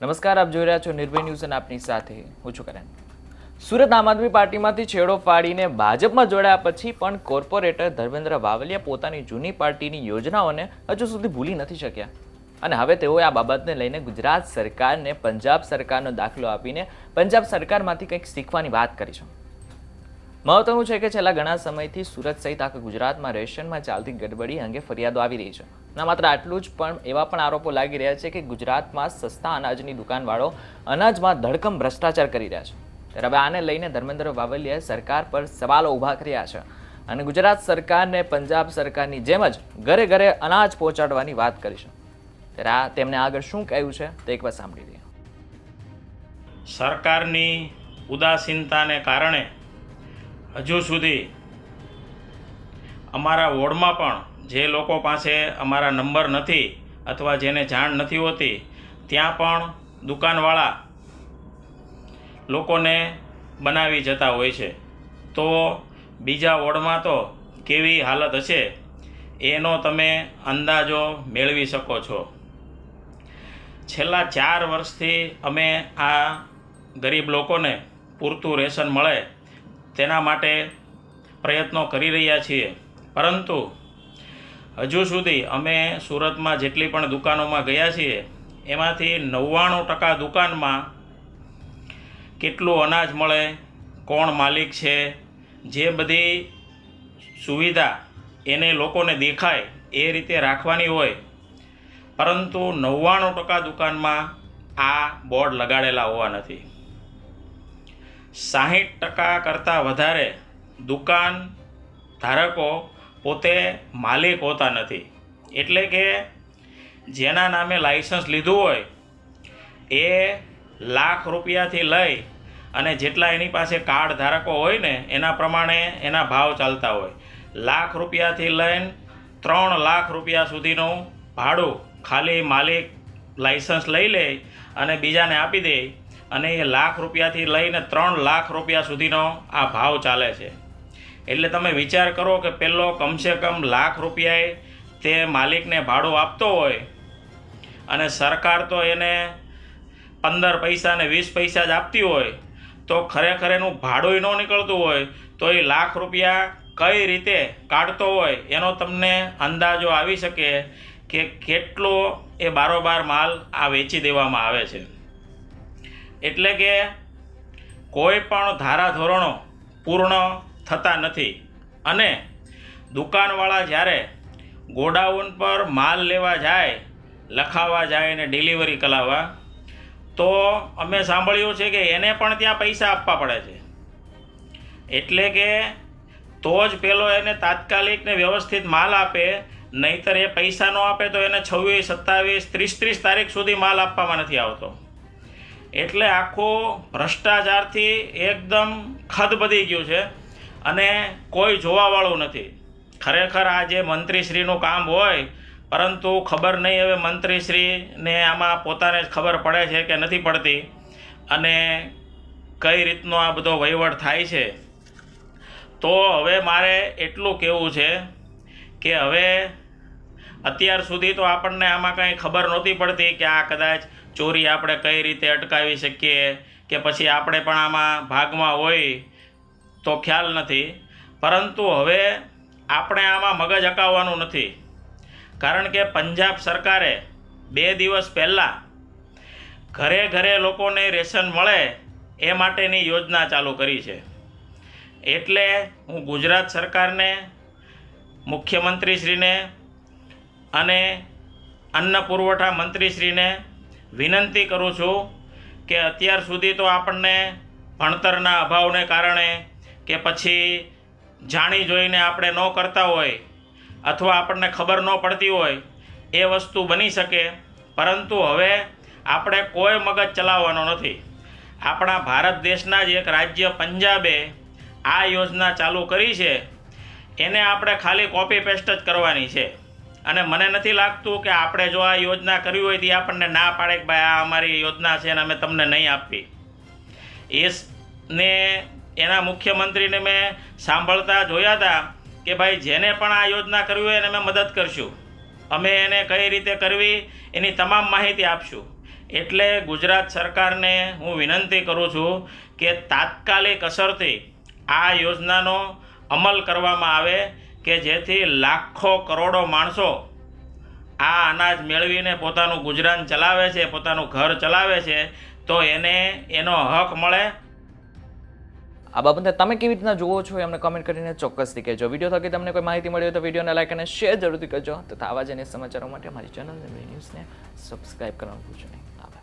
નમસ્કાર, આપ જોઈ રહ્યા છો નિર્ભય ન્યૂઝ અને આપની સાથે હું છું કરણ. સુરત આમ આદમી પાર્ટીમાંથી છેડો ફાડીને ભાજપમાં જોડાયા પછી પણ કોર્પોરેટર ધર્મેન્દ્ર વાવલિયા પોતાની જૂની પાર્ટીની યોજનાઓને હજુ સુધી ભૂલી નથી શક્યા. અને હવે તેઓએ આ બાબતને લઈને ગુજરાત સરકારને, પંજાબ સરકારનો દાખલો આપીને પંજાબ સરકારમાંથી કંઈક શીખવાની વાત કરી છે. મહત્વનું છે કે છેલ્લા ઘણા સમયથી સુરત સહિત આખા ગુજરાતમાં રેશનમાં ચાલતી ગડબડી અંગે ફરિયાદો આવી રહી છે. ના માત્ર આટલું જ, પણ એવા પણ આરોપો લાગી રહ્યા છે કે ગુજરાતમાં સસ્તા અનાજની દુકાનવાળો અનાજમાં ધડકમ ભ્રષ્ટાચાર કરી રહ્યા છે. ત્યારે હવે આને લઈને ધર્મેન્દ્ર વાવલિયાએ સરકાર પર સવાલો ઊભા કર્યા છે. અને ગુજરાત સરકારને પંજાબ સરકારની જેમ જ ઘરે ઘરે અનાજ પહોંચાડવાની વાત કરી છે. ત્યારે આ તેમને આગળ શું કહ્યું છે તે એકવાર સાંભળી લઈએ. સરકારની ઉદાસીનતાને કારણે હજુ સુધી અમારા વોર્ડમાં પણ જે લોકો પાસે અમારા નંબર નથી અથવા જેને જાણ નથી હોતી, ત્યાં પણ દુકાનવાળા લોકોને બનાવી જતા હોય છે. તો બીજા વોર્ડમાં તો કેવી હાલત હશે, એનો તમે અંદાજો મેળવી શકો છો. છેલ્લા ચાર વર્ષથી અમે આ ગરીબ લોકોને પૂરતું રેશન મળે તેના માટે પ્રયત્નો કરી રહ્યા છીએ. પરંતુ હજુ સુધી અમે સુરતમાં જેટલી પણ દુકાનોમાં ગયા છીએ, એમાંથી નવ્વાણું ટકા દુકાનમાં કેટલું અનાજ મળે, કોણ માલિક છે, જે બધી સુવિધા એને લોકોને દેખાય એ રીતે રાખવાની હોય. પરંતુ નવ્વાણું ટકા દુકાનમાં આ બોર્ડ લગાડેલા હોવા નથી. સાહીઠ ટકા કરતાં વધારે દુકાન ધારકો પોતે માલિક હોતા નથી. એટલે કે જેના નામે લાઇસન્સ લીધું હોય, એ લાખ રૂપિયાથી લઈ અને જેટલા એની પાસે કાર્ડ ધારકો હોય ને, એના પ્રમાણે એના ભાવ ચાલતા હોય. લાખ રૂપિયાથી લઈને ત્રણ લાખ રૂપિયા સુધીનું ભાડું ખાલી માલિક લાઇસન્સ લઈ લે અને બીજાને આપી દે અને એ લાખ રૂપિયાથી લઈને ત્રણ લાખ રૂપિયા સુધીનો આ ભાવ ચાલે છે. એટલે તમે વિચાર કરો કે પહેલો કમસે કમ લાખ રૂપિયાએ તે માલિકને ભાડું આપતો હોય અને સરકાર તો એને પંદર પૈસા ને વીસ પૈસા જ આપતી હોય, તો ખરેખર એનું ભાડું ન નીકળતું હોય, તો એ લાખ રૂપિયા કઈ રીતે કાઢતો હોય, એનો તમને અંદાજો આવી શકે કે કેટલો એ બારોબાર માલ આ વેચી દેવામાં આવે છે. એટલે કે કોઈ પણ ધારાધોરણો પૂર્ણ થતા નથી. અને દુકાનવાળા જ્યારે ગોડાઉન પર માલ લેવા જાય લખાવવા જાય ને ડિલિવરી કરાવવા, તો અમે સાંભળ્યું છે કે એને પણ ત્યાં પૈસા આપવા પડે છે. એટલે કે તો જ પેલો એને તાત્કાલિક ને વ્યવસ્થિત માલ આપે, નહીતર એ પૈસા ન આપે તો એને છવ્વીસ, સત્તાવીસ, ત્રીસ ત્રીસ તારીખ સુધી માલ આપવામાં નથી આવતો. એટલે આખો ભ્રષ્ટાચારથી એકદમ ખદબદી ગયું છે અને કોઈ જોવાવાળું નથી. ખરેખર આ જે મંત્રીશ્રીનું કામ હોય, પરંતુ ખબર નહીં હવે મંત્રીશ્રીને આમાં પોતાને જ ખબર પડે છે કે નથી પડતી અને કઈ રીતનો આ બધો વહીવટ થાય છે. તો હવે મારે એટલું કહેવું છે કે હવે અત્યાર સુધી તો આપણને આમાં કંઈ ખબર નહોતી પડતી કે આ કદાચ ચોરી આપણે કઈ રીતે અટકાવી શકીએ કે પછી આપણે પણ આમાં ભાગમાં હોય તો ખ્યાલ નથી. પરંતુ હવે આપણે આમાં મગજ અકાવવાનું નથી. કારણ કે પંજાબ સરકારે બે દિવસ પહેલાં ઘરે ઘરે લોકોને રેશન મળે એ માટેની યોજના ચાલુ કરી છે. એટલે હું ગુજરાત સરકારને, મુખ્યમંત્રીશ્રીને અને અન્ન પુરવઠા મંત્રીશ્રીને વિનંતી કરું છું કે અત્યાર સુધી તો આપણને ભણતરના અભાવને કારણે કે પછી જાણી જોઈને આપણે ન કરતા હોય અથવા આપણને ખબર ન પડતી હોય એ વસ્તુ બની શકે. પરંતુ હવે આપણે કોઈ મગજ ચલાવવાનો નથી. આપણા ભારત દેશના જ એક રાજ્ય પંજાબે આ યોજના ચાલુ કરી છે. એને આપણે ખાલી કોપી પેસ્ટ જ કરવાની છે. અને મને નથી લાગતું કે આપણે જો આ યોજના કરવી હોય તો આપણને ના પાડે કે ભાઈ આ અમારી યોજના છે અને અમે તમને નહીં આપી એ ને એના મુખ્યમંત્રીને મેં સાંભળતા જોયા હતા કે ભાઈ જેને પણ આ યોજના કરવી હોય એને અમે મદદ કરશું. અમે એને કઈ રીતે કરવી એની તમામ માહિતી આપશું. એટલે ગુજરાત સરકારને હું વિનંતી કરું છું કે તાત્કાલિક અસરથી આ યોજનાનો અમલ કરવામાં આવે કે જેથી લાખો કરોડો માણસો આ અનાજ મેળવીને પોતાનું ગુજરાન ચલાવે છે, પોતાનું ઘર ચલાવે છે, તો એને એનો હક મળે. આ બાબતે તમે કેવી રીતના જુઓ છો એમને કમેન્ટ કરીને ચોક્કસથી કહેજો. વીડિયો થકી તમને કોઈ માહિતી મળી હોય તો વિડીયોને લાઈક અને શેર જરૂરથી કરજો. તથા આવા જ સમાચારો માટે અમારી ચેનલ ન્યૂઝને સબસ્ક્રાઇબ કરવાનું ભૂલશો નહીં.